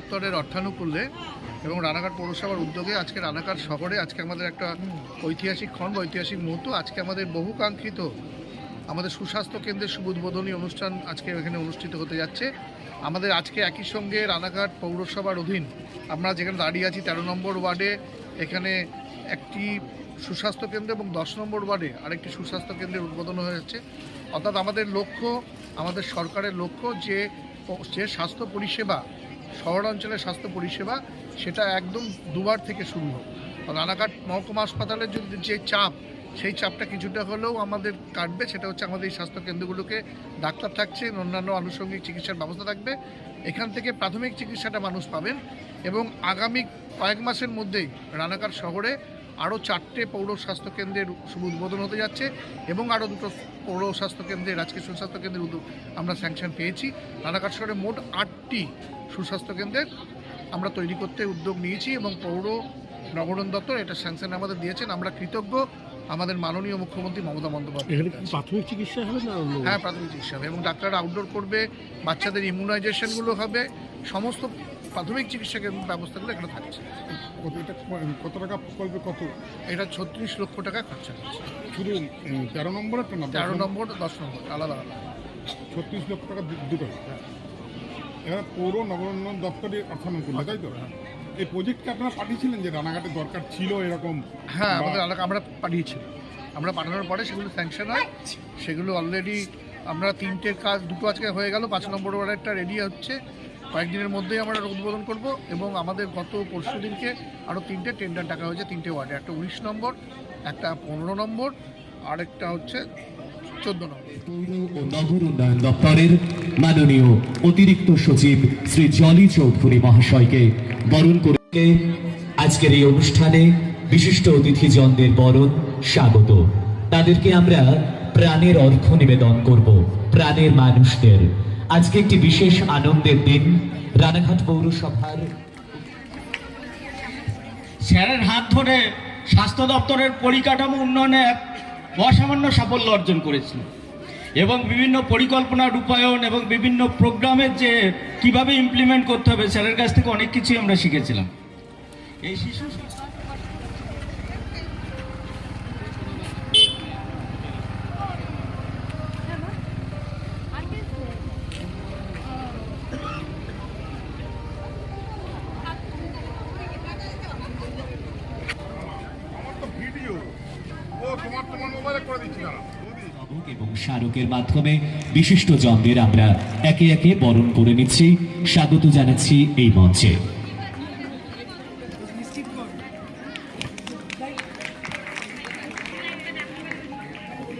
দপ্তরের অর্থানুকূল্যে এবং রানাঘাট পৌরসভার উদ্যোগে আজকে রানাঘাট শহরে আজকে আমাদের একটা ঐতিহাসিক ক্ষণ বা ঐতিহাসিক মুহূর্ত। আজকে আমাদের বহুকাঙ্ক্ষিত আমাদের সুস্বাস্থ্য কেন্দ্রের শুভ উদ্বোধনী অনুষ্ঠান আজকে এখানে অনুষ্ঠিত হতে যাচ্ছে। আমাদের আজকে একই সঙ্গে রানাঘাট পৌরসভার অধীন আমরা যেখানে দাঁড়িয়ে আছি তেরো নম্বর ওয়ার্ডে, এখানে একটি সুস্বাস্থ্য কেন্দ্র এবং দশ নম্বর ওয়ার্ডে আরেকটি সুস্বাস্থ্য কেন্দ্রের উদ্বোধন হয়ে যাচ্ছে। অর্থাৎ আমাদের লক্ষ্য, আমাদের সরকারের লক্ষ্য যে যে স্বাস্থ্য পরিষেবা শহরাঞ্চলের স্বাস্থ্য পরিষেবা সেটা একদম দুবার থেকে শুরু হোক। রানাঘাট মহকুমা হাসপাতালের যদি যে চাপ, সেই চাপটা কিছুটা হলেও আমাদের কাটবে, সেটা হচ্ছে আমাদের এই স্বাস্থ্যকেন্দ্রগুলোকে ডাক্তার থাকছে, অন্যান্য আনুষঙ্গিক চিকিৎসার ব্যবস্থা থাকবে। এখান থেকে প্রাথমিক চিকিৎসাটা মানুষ পাবেন এবং আগামী কয়েক মাসের মধ্যেই রানাঘাট শহরে আরও চারটে পৌর স্বাস্থ্য কেন্দ্রের শুভ উদ্বোধন হতে যাচ্ছে এবং আরও দুটো পৌর স্বাস্থ্য কেন্দ্রের রাজকীয় সুস্বাস্থ্য কেন্দ্রের উদ্যোগ আমরা স্যাংশন পেয়েছি। রানাঘাট শহরে মোট আটটি সুস্বাস্থ্য কেন্দ্রের আমরা তৈরি করতে উদ্যোগ নিয়েছি এবং পৌর নগরণ দপ্তর এটা স্যাংশন আমাদের দিয়েছেন। আমরা কৃতজ্ঞ আমাদের মাননীয় মুখ্যমন্ত্রী মমতা বন্দ্যোপাধ্যায়। প্রাথমিক চিকিৎসা হবে না হ্যাঁ প্রাথমিক চিকিৎসা হবে এবং ডাক্তাররা আউটডোর করবে বাচ্চাদের ইমিউনাইজেশনগুলো হবে সমস্ত প্রাথমিক চিকিৎসা কেন্দ্র ব্যবস্থাগুলো এখানে থাকছে। কত এটা কত টাকা প্রকল্পে কত? এটা ছত্রিশ লক্ষ টাকা খরচা হচ্ছে। শুধু তেরো নম্বরের তো না তেরো নম্বর? দশ নম্বর আলাদা আলাদা। ছত্রিশ লক্ষ টাকা দুটো। এরা পৌর নগরোন্নয়ন দপ্তরের অর্থানুকূল্য তাই তো? এই প্রজেক্টকে আপনারা পাঠিয়েছিলেন যে রানাঘাটে দরকার ছিল এরকম? হ্যাঁ আমাদের এলাকা আমরা পাঠিয়েছি আমরা পাঠানোর পরে সেগুলো স্যাংশন হয়। সেগুলো অলরেডি আমরা তিনটে কাজ দুটো আজকে হয়ে গেল পাঁচ নম্বর ওয়ার্ডেরটা রেডি হচ্ছে। কয়েকদিনের মধ্যেই আমরা উদ্বোধন করব এবং আমাদের গত পরশু দিনকে আরও তিনটে টেন্ডার টাকা হয়েছে, তিনটে ওয়ার্ডে একটা উনিশ নম্বর, একটা পনেরো নম্বর, আরেকটা হচ্ছে চোদ্দ নম্বর। নগর উন্নয়ন দপ্তরের মাননীয় অতিরিক্ত সচিব শ্রী জলি চৌধুরী মহাশয়কে বরণ করে আজকের এই অনুষ্ঠানে বিশিষ্ট অতিথিজনদের বরণ স্বাগত। তাদেরকে আমরা প্রাণের অর্ঘ নিবেদন করব, প্রাণের মানুষদের। আজকে একটি বিশেষ আনন্দের দিন, রানাঘাট পৌরসভার স্যারের হাত ধরে স্বাস্থ্য দপ্তরের পরিকাঠামো উন্নয়নে এক অসামান্য সাফল্য অর্জন করেছি এবং বিভিন্ন পরিকল্পনা রূপায়ণ এবং বিভিন্ন প্রোগ্রামের যে কীভাবে ইমপ্লিমেন্ট করতে হবে, স্যারের কাছ থেকে অনেক কিছুই আমরা শিখেছিলাম। এই শিশু এবং স্মারকের মাধ্যমে বিশিষ্ট জনদের আমরা একে একে বরণ করে নিচ্ছি। স্বাগত জানাচ্ছি এই মঞ্চে।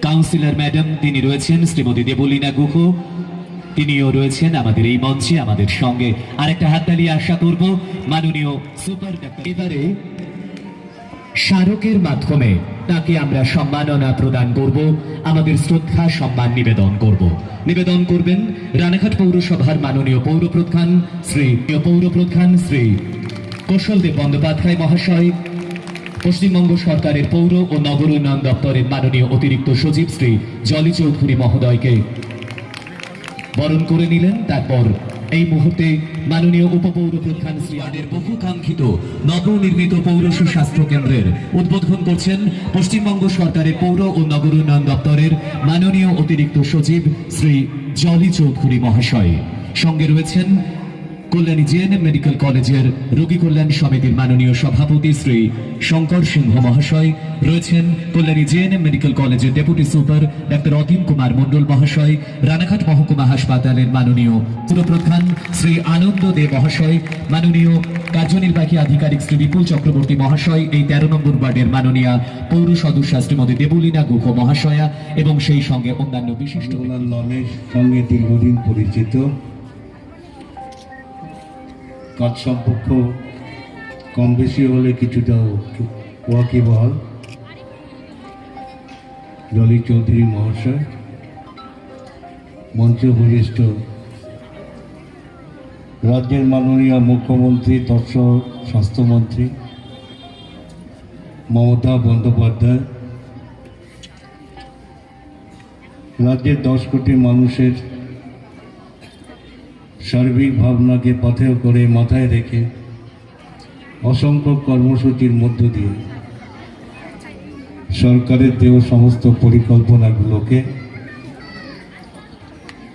কাউন্সিলর ম্যাডাম, তিনি রয়েছেন শ্রীমতী দেবলীনা গুহ। তিনিও রয়েছেন আমাদের এই মঞ্চে, আমাদের সঙ্গে আরেকটা হাততালি আশা করব। মাননীয় সুপার ডাক্তার এবারে স্মারকের মাধ্যমে তাকে আমরা সম্মাননা প্রদান করব, আমাদের শ্রদ্ধা, সম্মান নিবেদন করব। নিবেদন করবেন রানাঘাট পৌরসভার মাননীয় পৌর প্রধান শ্রী, পৌর প্রধান শ্রী কৌশলদেব বন্দ্যোপাধ্যায় মহাশয়, পশ্চিমবঙ্গ সরকারের পৌর ও নগর উন্নয়ন দপ্তরের মাননীয় অতিরিক্ত সচিব শ্রী জলি চৌধুরী মহোদয়কে বরণ করে নিলেন, তারপর এই মুহূর্তে মাননীয় উপপৌর প্রধান শ্রী বহু বহুকাঙ্ক্ষিত নবনির্মিত পৌর সুস্বাস্থ্য কেন্দ্রের উদ্বোধন করছেন পশ্চিমবঙ্গ সরকারের পৌর ও নগর উন্নয়ন দপ্তরের মাননীয় অতিরিক্ত সচিব শ্রী জলি চৌধুরী মহাশয়। সঙ্গে রয়েছেন কল্যাণী জেএনএম মেডিকেল কলেজের রোগী কল্যাণ সমিতির মাননীয় সভাপতি শ্রী শঙ্কর সিংহ মহাশয়, রয়েছেন কল্যাণী জেএনএম মেডিকেল কলেজের deputy super doctor Atin Kumar Mondal মহাশয়, রানাঘাট মহকুমা হাসপাতালের মাননীয় পুরপ্রধান শ্রী আনন্দ দে মহাশয়, মাননীয় কার্যনির্বাহী আধিকারিক শ্রী বিপুল চক্রবর্তী মহাশয়, এই তেরো নম্বর ওয়ার্ডের মাননীয় পৌর সদস্য শ্রীমতী দেবলীনা গুহ মহাশয়া এবং সেই সঙ্গে অন্যান্য বিশিষ্ট সঙ্গে দীর্ঘদিন পরিচিত। কাজ সম্পর্ক কম বেশি হলে কিছুটা ওয়াকিবহাল জলি চৌধুরী মহাশয়, মঞ্চ বরিষ্ঠ রাজ্যের মাননীয় মুখ্যমন্ত্রী তৎস স্বাস্থ্যমন্ত্রী, মমতা বন্দ্যোপাধ্যায়। রাজ্যের দশ কোটি মানুষের সার্বিক ভাবনাকে পথেও করে মাথায় রেখে অসংখ্য কর্মসূচির মধ্য দিয়ে সরকারের দেওয়া সমস্ত পরিকল্পনাগুলোকে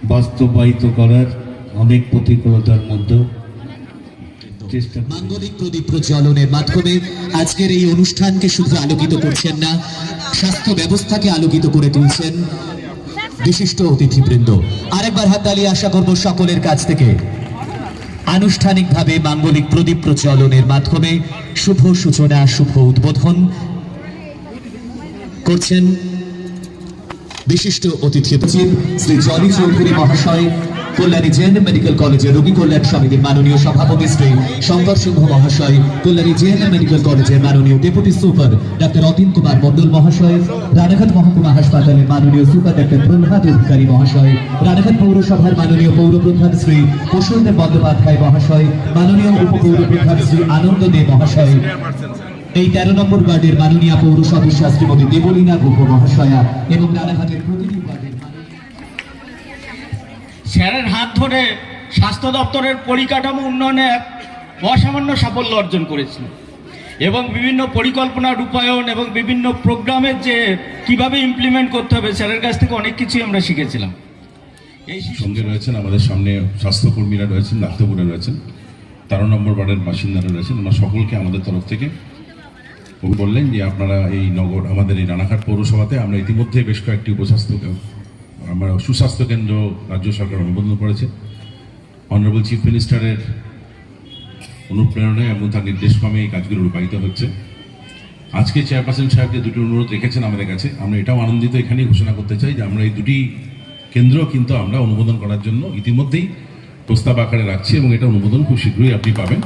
বাস্তবায়িত করার অনেক প্রতিকূলতার মধ্যে। মাঙ্গলিক প্রদীপ প্রজ্বলনের মাধ্যমে আজকের এই অনুষ্ঠানকে শুধু আলোকিত করছেন না, স্বাস্থ্য ব্যবস্থাকে আলোকিত করে তুলছেন বিশিষ্ট অতিথিবৃন্দ। আরেকবার হাততালি আশা করব সকলের কাছ থেকে। আনুষ্ঠানিকভাবে মাঙ্গলিক প্রদীপ প্রচলনের মাধ্যমে শুভ সূচনা, শুভ উদ্বোধন করছেন বিশিষ্ট অতিথি শ্রী জলি চৌধুরী মহাশয়। কল্যাণী জেন মেডিকেল কলেজের রোগী কল্যাণ সমিতির মাননীয় সভাপতি শ্রী শঙ্কর সিংহ মহাশয়, কল্যাণী জেন মেডিকেল কলেজের মাননীয় deputy super doctor Atin Kumar Mondal মহাশয়, রানাঘাট মহকুমা হাসপাতালের মাননীয় সুপার ডাক্তার প্রহ্লাদ অধিকারী মহাশয়, রানাঘাট পৌরসভার মাননীয় পৌর প্রধান শ্রী কুশলদেব বন্দ্যোপাধ্যায় মহাশয়, মাননীয় উপপৌর প্রধান শ্রী আনন্দ দে মহাশয়। এই তেরো নম্বর ওয়ার্ডের মাননীয় পৌর সদস্যা শ্রীমতী দেবলীনা গুহ মহাশয়া এবং রানাঘাটের প্রতিটি ওয়ার্ডের স্যারের হাত ধরে স্বাস্থ্য দপ্তরের পরিকাঠামো উন্নয়নে এক অসামান্য সাফল্য অর্জন করেছি এবং বিভিন্ন পরিকল্পনা রূপায়ণ এবং বিভিন্ন প্রোগ্রামের যে কীভাবে ইমপ্লিমেন্ট করতে হবে, স্যারের কাছ থেকে অনেক কিছুই আমরা শিখেছিলাম। এই সঙ্গে রয়েছেন আমাদের সামনে স্বাস্থ্যকর্মীরা রয়েছেন ডাক্তারবাবুরা রয়েছেন, তেরো নম্বর ওয়ার্ডের বাসিন্দারা রয়েছেন। ওনার সকলকে আমাদের তরফ থেকে বললেন যে আপনারা এই নগর, আমাদের এই রানাঘাট পৌরসভাতে আমরা ইতিমধ্যে বেশ কয়েকটি উপস্বাস্থ্য আমরা সুস্বাস্থ্য কেন্দ্র রাজ্য সরকার অনুমোদন করেছে। অনারেবল চিফ মিনিস্টারের অনুপ্রেরণায় এবং তার নির্দেশক্রমে এই কাজগুলো রূপায়িত হচ্ছে। আজকে চেয়ারপারসন সাহেব যে দুটি অনুরোধ রেখেছেন আমাদের কাছে। আমরা এটাও আনন্দিত এখানেই ঘোষণা করতে চাই যে আমরা এই দুটি কেন্দ্র কিন্তু আমরা অনুমোদন করার জন্য ইতিমধ্যেই প্রস্তাব আকারে রাখছি এবং এটা অনুমোদন খুব শীঘ্রই আপনি পাবেন।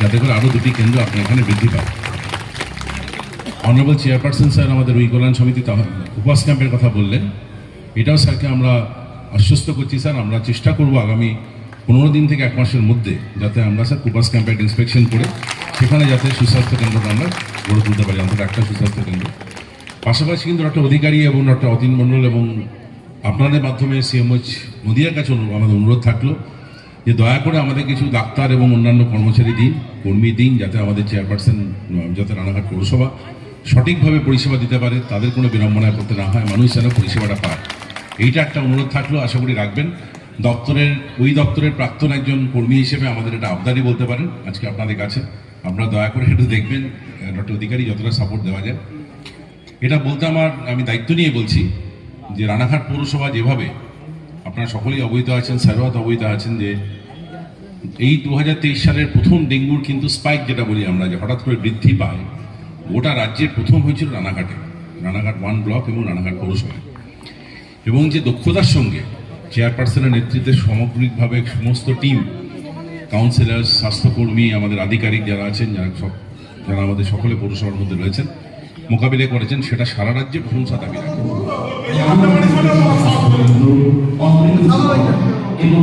যাতে করে আরও দুটি কেন্দ্র আপনি এখানে বৃদ্ধি পায় অনারেবল চেয়ারপারসন স্যার আমাদের ওই কল্যাণ সমিতি উপাস ক্যাম্পের কথা বললেন। এটাও স্যারকে আমরা আশ্বস্ত করছি, স্যার। আমরা চেষ্টা করব আগামী পনেরো দিন থেকে এক মাসের মধ্যে যাতে আমরা, স্যার, কুপাস ক্যাম্পের ইন্সপেকশন করে সেখানে যাতে সুস্বাস্থ্য কেন্দ্রটা আমরা গড়ে তুলতে পারি অন্তত একটা সুস্বাস্থ্য কেন্দ্র। পাশাপাশি কিন্তু ডক্টর অধিকারী এবং ডক্টর অতীন মণ্ডল এবং আপনাদের মাধ্যমে সিএমএইচ নদিয়ার কাছে আমাদের অনুরোধ থাকল যে দয়া করে আমাদের কিছু ডাক্তার এবং অন্যান্য কর্মচারী দিন, কর্মী দিন, যাতে আমাদের চেয়ারপারসন যাতে রানাঘাট পৌরসভা সঠিকভাবে পরিষেবা দিতে পারে, তাদের কোনো বিড়ম্বনায় পড়তে না হয়। মানুষ যেন পরিষেবাটা পায়। এইটা একটা অনুরোধ থাকল, আশা করি রাখবেন। দপ্তরের, ওই দপ্তরের প্রাক্তন একজন কর্মী হিসেবে আমাদের এটা আবদারি বলতে পারেন, আজকে আপনাদের কাছে। আপনারা দয়া করে একটু দেখবেন ডক্টর অধিকারী যতটা সাপোর্ট দেওয়া যায়। এটা বলতে আমার, আমি দায়িত্ব নিয়ে বলছি যে রানাঘাট পৌরসভা যেভাবে, আপনারা সকলেই অবহিত আছেন স্যারওয়াত অবহিত আছেন যে এই দু হাজার তেইশ সালের প্রথম ডেঙ্গুর কিন্তু স্পাইক যেটা বলি আমরা, যে হঠাৎ করে বৃদ্ধি পায়, গোটা রাজ্যের প্রথম হয়েছিল রানাঘাটে। রানাঘাট ওয়ান ব্লক এবং রানাঘাট পৌরসভায়। এবং যে দক্ষতার সঙ্গে চেয়ারপারসনের নেতৃত্বে সামগ্রিকভাবে সমস্ত টিম কাউন্সিলর স্বাস্থ্যকর্মী, আমাদের আধিকারিক যারা আছেন, যারা সব, যারা আমাদের সকলে পৌরসভার মধ্যে রয়েছেন, মোকাবিলা করেছেন, সেটা সারা রাজ্যে প্রশংসা দাবি রাখে। এবং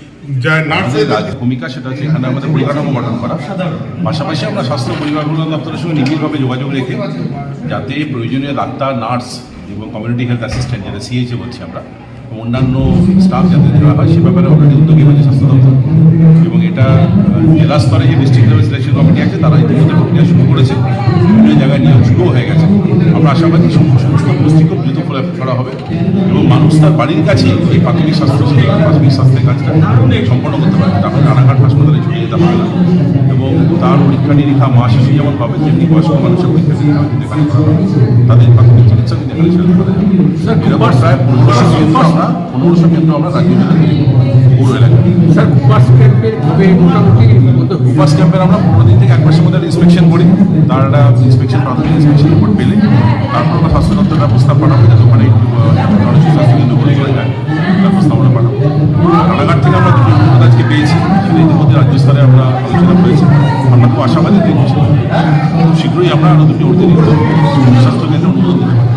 ভূমিকা সেটা হচ্ছে এখানে আমাদের পরিকাঠামো গঠন করা। পাশাপাশি আমরা স্বাস্থ্য পরিবার কল্যাণ দপ্তরের সঙ্গে নিবিড়ভাবে যোগাযোগ রেখে যাতে প্রয়োজনীয় ডাক্তার নার্স এবং কমিউনিটি হেলথ অ্যাসিস্ট্যান্ট যেটা সিএইচে বলছি আমরা অন্যান্য স্টাফ যাতে দেওয়া হয় সে ব্যাপারে অলরেডি উদ্যোগী হয়েছে স্বাস্থ্য দপ্তর। এটা জেলা স্তরে যে ডিস্ট্রিক্ট লেভেল সিলেকশন কমিটি আছে, তারা ইতিমধ্যে প্রক্রিয়া শুরু করেছে। বিভিন্ন জায়গায় নিয়োগ শুরু হয়ে গেছে। আমরা আশাবাদী সম- সমস্ত গোষ্ঠী খুব দ্রুত করা হবে এবং মানুষ তার বাড়ির কাছে এই প্রাথমিক স্বাস্থ্য প্রাথমিক স্বাস্থ্যের কাজটা সম্পন্ন করতে পারে তারপরে রানাঘাট হাসপাতালে ছুটে যেতে পারে না। তার পরীক্ষা নিরীক্ষা মা শিশু যেমন পাবে তেমনি বয়স্ক মানুষের পরীক্ষা নিরীক্ষা দিতে পারি। তাদের প্রাথমিক চিকিৎসা দিতে পারি স্যার এবার প্রায় পনেরোশো কেন্দ্র আমরা পনেরোশো কেন্দ্র আমরা রাজ্য পুরো। এলাকায়। স্যার উপাস ক্যাম্পে ক্যাম্পের আমরা পনেরো দিন থেকে এক মাসের মধ্যে ইন্সপেকশন করি। তার একটা ইন্সপেকশন প্রাথমিক ইন্সপেকশন রিপোর্ট পেলে। তারপর আমরা স্বাস্থ্য দপ্তরের ব্যবস্থা পাঠাবো যাতে ওখানে স্বাস্থ্য কেন্দ্র বলে চলে যায়। ব্যবস্থা আমরা পাঠাবো। রানাঘাট থেকে আমরা দুটো আজকে পেয়েছি। ইতিমধ্যে রাজ্য স্তরে আমরা আলোচনা করেছি। আমরা খুব আশাবাদী দেখছি খুব শীঘ্রই আমরা আরও দুটি অর্থনীতি স্বাস্থ্যকেন্দ্রে অনুমোদন দেবো